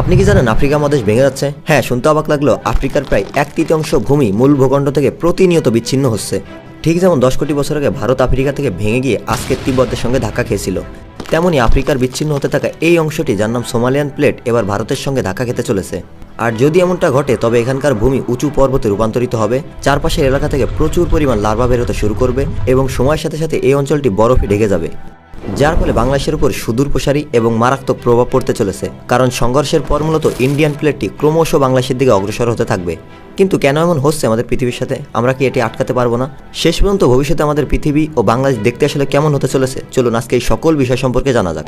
আপনি কি জানেন আফ্রিকা মহাদেশ ভেঙে যাচ্ছে? হ্যাঁ শুনতে অবাক লাগল। আফ্রিকার প্রায় এক তৃতীয়াংশ ভূমি মূল ভূখণ্ড থেকে প্রতিনিয়ত বিচ্ছিন্ন হচ্ছে। ঠিক যেমন দশ কোটি বছর আগে ভারত আফ্রিকা থেকে ভেঙে গিয়ে আজকের তিব্বতের সঙ্গে ধাক্কা খেয়েছিল তেমনই আফ্রিকার বিচ্ছিন্ন হতে থাকা এই অংশটি যার নাম সোমালিয়ান প্লেট এবার ভারতের সঙ্গে ধাক্কা খেতে চলেছে। আর যদি এমনটা ঘটে, তবে এখানকার ভূমি উঁচু পর্বতে রূপান্তরিত হবে, চারপাশের এলাকা থেকে প্রচুর পরিমাণ লার্ভা বেরোতে শুরু করবে এবং সময়ের সাথে সাথে এই অঞ্চলটি বরফে ঢেকে যাবে। যার ফলে বাংলাদেশের উপর সুদূর প্রসারী এবং মারাত্মক প্রভাব পড়তে চলেছে। কারণ সংঘর্ষের পর মূলত ইন্ডিয়ান প্লেটটি ক্রমশ বাংলাদেশের দিকে অগ্রসর হতে থাকবে। কিন্তু কেন এমন হচ্ছে আমাদের পৃথিবীর সাথে? আমরা কি এটি আটকাতে পারব না? শেষ পর্যন্ত ভবিষ্যতে আমাদের পৃথিবী ও বাংলাদেশ দেখতে আসলে কেমন হতে চলেছে? চলুন আজকে এই সকল বিষয় সম্পর্কে জানা যাক।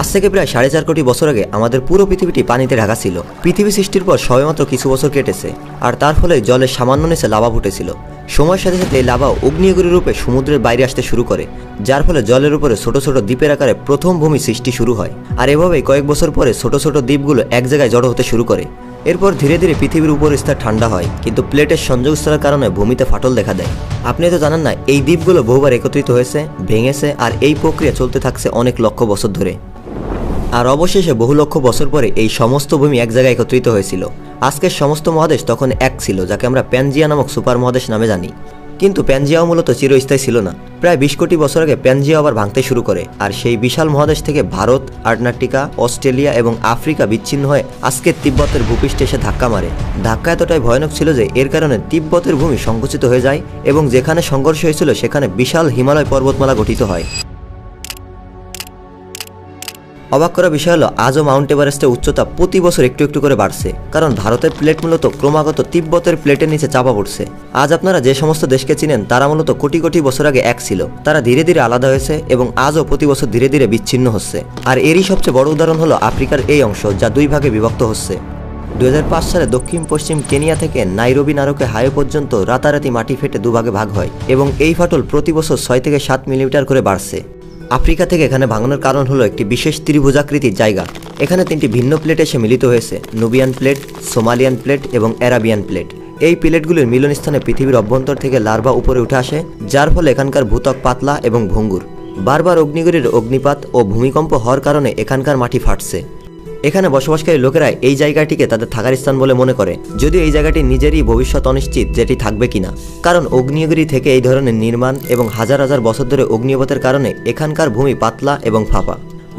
আজ থেকে প্রায় সাড়ে চার কোটি বছর আগে আমাদের পুরো পৃথিবীটি পানিতে ঢাকা ছিল। পৃথিবী সৃষ্টির পর সবেমাত্র কিছু বছর কেটেছে, আর তার ফলে জলের সামান্য নিচে লাভা ফুটেছিল। সময়ের সাথে সাথে লাভা অগ্নিয়গরী রূপে সমুদ্রের বাইরে আসতে শুরু করে, যার ফলে জলের উপরে ছোট ছোট দ্বীপের আকারে প্রথম ভূমি সৃষ্টি শুরু হয়। আর এভাবেই কয়েক বছর পরে ছোট ছোট দ্বীপগুলো এক জায়গায় জড়ো হতে শুরু করে। এরপর ধীরে ধীরে পৃথিবীর উপর স্তর ঠান্ডা হয়, কিন্তু প্লেটের সংযোগ স্তরের কারণে ভূমিতে ফাটল দেখা দেয়। আপনি তো জানেন না, এই দ্বীপগুলো বহুবার একত্রিত হয়েছে, ভেঙেছে, আর এই প্রক্রিয়া চলতে থাকছে অনেক লক্ষ বছর ধরে। আর অবশেষে বহু লক্ষ বছর পরে এই সমস্ত ভূমি এক জায়গায় একত্রিত হয়েছিল। আজকের সমস্ত মহাদেশ তখন এক ছিল, যাকে আমরা প্যানজিয়া নামক সুপার মহাদেশ নামে জানি। কিন্তু প্যানজিয়াও মূলত চিরস্থায়ী ছিল না। প্রায় বিশ কোটি বছর আগে প্যানজিয়া আবার ভাঙতে শুরু করে। আর সেই বিশাল মহাদেশ থেকে ভারত আর্টনাটিকা অস্ট্রেলিয়া এবং আফ্রিকা বিচ্ছিন্ন হয়ে আজকের তিব্বতের ভূপৃষ্ঠে এসে ধাক্কা মারে। ধাক্কা এতটাই ভয়ানক ছিল যে এর কারণে তিব্বতের ভূমি সংকুচিত হয়ে যায় এবং যেখানে সংঘর্ষ হয়েছিল সেখানে বিশাল হিমালয় পর্বতমালা গঠিত হয়। অবাক করা বিষয় হলো, আজও মাউন্ট এভারেস্টের উচ্চতা প্রতি বছর একটু একটু করে বাড়ছে। কারণ ভারতের প্লেট মূলত ক্রমাগত তিব্বতের প্লেটের নিচে চাপা পড়ছে। আজ আপনারা যে সমস্ত দেশকে চিনেন, তারা মূলত কোটি কোটি বছর আগে এক ছিল। তারা ধীরে ধীরে আলাদা হয়েছে এবং আজও প্রতি বছর ধীরে ধীরে বিচ্ছিন্ন হচ্ছে। আর এরই সবচেয়ে বড় উদাহরণ হলো আফ্রিকার এই অংশ, যা দুই ভাগে বিভক্ত হচ্ছে। দু হাজার পাঁচ সালে দক্ষিণ পশ্চিম কেনিয়া থেকে নাইরোবি নারকে হাইওয়ে পর্যন্ত রাতারাতি মাটি ফেটে দুভাগে ভাগ হয় এবং এই ফাটল প্রতি বছর ছয় থেকে সাত মিলিমিটার করে বাড়ছে। আফ্রিকা থেকে এখানে ভাঙানোর কারণ হলো একটি বিশেষ ত্রিভুজাকৃতির জায়গা। এখানে তিনটি ভিন্ন প্লেট এসে মিলিত হয়েছে, নুবিয়ান প্লেট, সোমালিয়ান প্লেট এবং অ্যারাবিয়ান প্লেট। এই প্লেটগুলির মিলনস্থানে পৃথিবীর অভ্যন্তর থেকে লার্ভা উপরে উঠে আসে, যার ফলে এখানকার ভূতক পাতলা এবং ভঙ্গুর। বারবার অগ্নিগুড়ির অগ্নিপাত ও ভূমিকম্প হওয়ার কারণে এখানকার মাটি ফাটছে। এখানে বসবাসকারী লোকেরা এই জায়গাটিকে তাদের থাকার স্থান বলে মনে করে, যদিও এই জায়গাটি নিজেরই ভবিষ্যৎ অনিশ্চিত যেটি থাকবে কিনা। কারণ অগ্নিয়গিরি থেকে এই ধরনের নির্মাণ এবং হাজার হাজার বছর ধরে অগ্নিপথের কারণে এখানকার ভূমি পাতলা এবং ফাঁপা।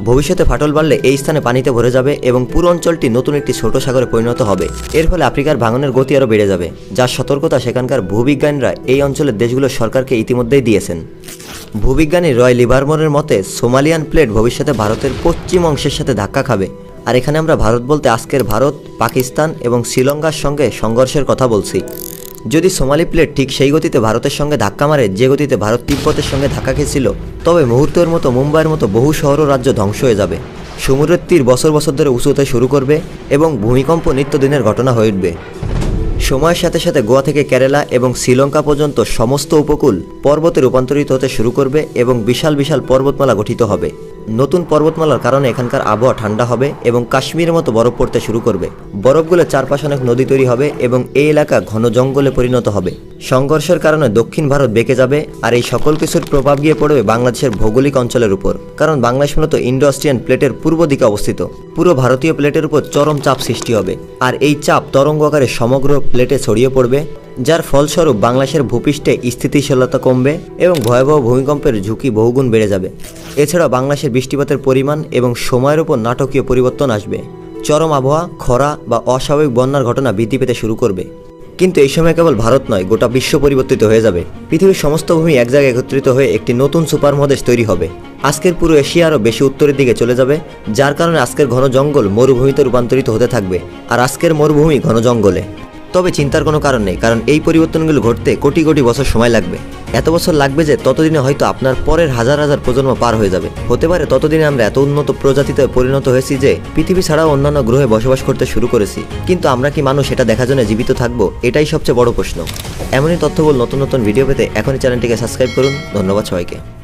ভবিষ্যতে ফাটল বাড়লে এই স্থানে পানিতে ভরে যাবে এবং পুরো অঞ্চলটি নতুন একটি ছোট সাগরে পরিণত হবে। এর ফলে আফ্রিকার ভাঙনের গতি আরও বেড়ে যাবে, যার সতর্কতা সেখানকার ভূবিজ্ঞানীরা এই অঞ্চলের দেশগুলোর সরকারকে ইতিমধ্যেই দিয়েছেন। ভূবিজ্ঞানী রয় লিভারমোরের মতে, সোমালিয়ান প্লেট ভবিষ্যতে ভারতের পশ্চিম অংশের সাথে ধাক্কা খাবে। আর এখানে আমরা ভারত বলতে আজকের ভারত, পাকিস্তান এবং শ্রীলঙ্কার সঙ্গে সংঘর্ষের কথা বলছি। যদি সোমালি প্লেট ঠিক সেই গতিতে ভারতের সঙ্গে ধাক্কা মারে, যে গতিতে ভারত তিব্বতের সঙ্গে ধাক্কা খেয়েছিল, তবে মুহূর্তের মতো মুম্বাইয়ের মতো বহু শহর ও রাজ্য ধ্বংস হয়ে যাবে। সমুদ্রের তীর বছর বছর ধরে উঁচু হতে শুরু করবে এবং ভূমিকম্প নিত্যদিনের ঘটনা হয়ে উঠবে। সময়ের সাথে সাথে গোয়া থেকে কেরালা এবং শ্রীলঙ্কা পর্যন্ত সমস্ত উপকূল পর্বতে রূপান্তরিত হতে শুরু করবে এবং বিশাল বিশাল পর্বতমালা গঠিত হবে। নতুন পর্বতমালার কারণে এখানকার আবহাওয়া ঠান্ডা হবে এবং কাশ্মীরের মতো বরফ পড়তে শুরু করবে। বরফগুলো চারপাশে অনেক নদী তৈরি হবে এবং এই এলাকা ঘন জঙ্গলে পরিণত হবে। সংঘর্ষের কারণে দক্ষিণ ভারত বেঁকে যাবে আর এই সকল কিছুর প্রভাব গিয়ে পড়বে বাংলাদেশের ভৌগোলিক অঞ্চলের উপর। কারণ বাংলাদেশ মূলত ইন্ডো অস্ট্রিয়ান প্লেটের পূর্ব দিকে অবস্থিত। পুরো ভারতীয় প্লেটের উপর চরম চাপ সৃষ্টি হবে। আর এই চাপ তরঙ্গ আকারে সমগ্র প্লেটে ছড়িয়ে পড়বে। যার ফলস্বরূপ বাংলাদেশের ভূপৃষ্ঠে স্থিতিশীলতা কমবে এবং ভয়াবহ ভূমিকম্পের ঝুঁকি বহুগুণ বেড়ে যাবে। এছাড়া বাংলাদেশের বৃষ্টিপাতের পরিমাণ এবং সময়ের উপর নাটকীয় পরিবর্তন আসবে। চরম আবহাওয়া, খরা বা অস্বাভাবিক বন্যার ঘটনা বৃদ্ধি পেতে শুরু করবে। কিন্তু এই সময় কেবল ভারত নয়, গোটা বিশ্ব পরিবর্তিত হয়ে যাবে। পৃথিবীর সমস্ত ভূমি এক জায়গায় একত্রিত হয়ে একটি নতুন সুপার মহাদেশ তৈরি হবে। আজকের পুরো এশিয়া আরও বেশি উত্তরের দিকে চলে যাবে, যার কারণে আজকের ঘন জঙ্গল মরুভূমিতে রূপান্তরিত হতে থাকবে। আর আজকের মরুভূমি ঘন জঙ্গলে। তবে চিন্তার কোনো কারণ নেই, কারণ এই পরিবর্তনগুলো ঘটতে কোটি কোটি বছর সময় লাগবে। এত বছর লাগবে যে ততদিনে হয়তো আপনার পরের হাজার হাজার প্রজন্ম পার হয়ে যাবে। হতে পারে ততদিনে আমরা এত উন্নত প্রজাতিতে পরিণত হয়েছি যে পৃথিবী ছাড়াও অন্যান্য গ্রহে বসবাস করতে শুরু করেছি। কিন্তু আমরা কি মানুষ এটা দেখার জন্য জীবিত থাকব? এটাই সবচেয়ে বড় প্রশ্ন। এমনই তথ্য তথ্যবল নতুন নতুন ভিডিও পেতে এখনই চ্যানেলটিকে সাবস্ক্রাইব করুন। ধন্যবাদ সবাইকে।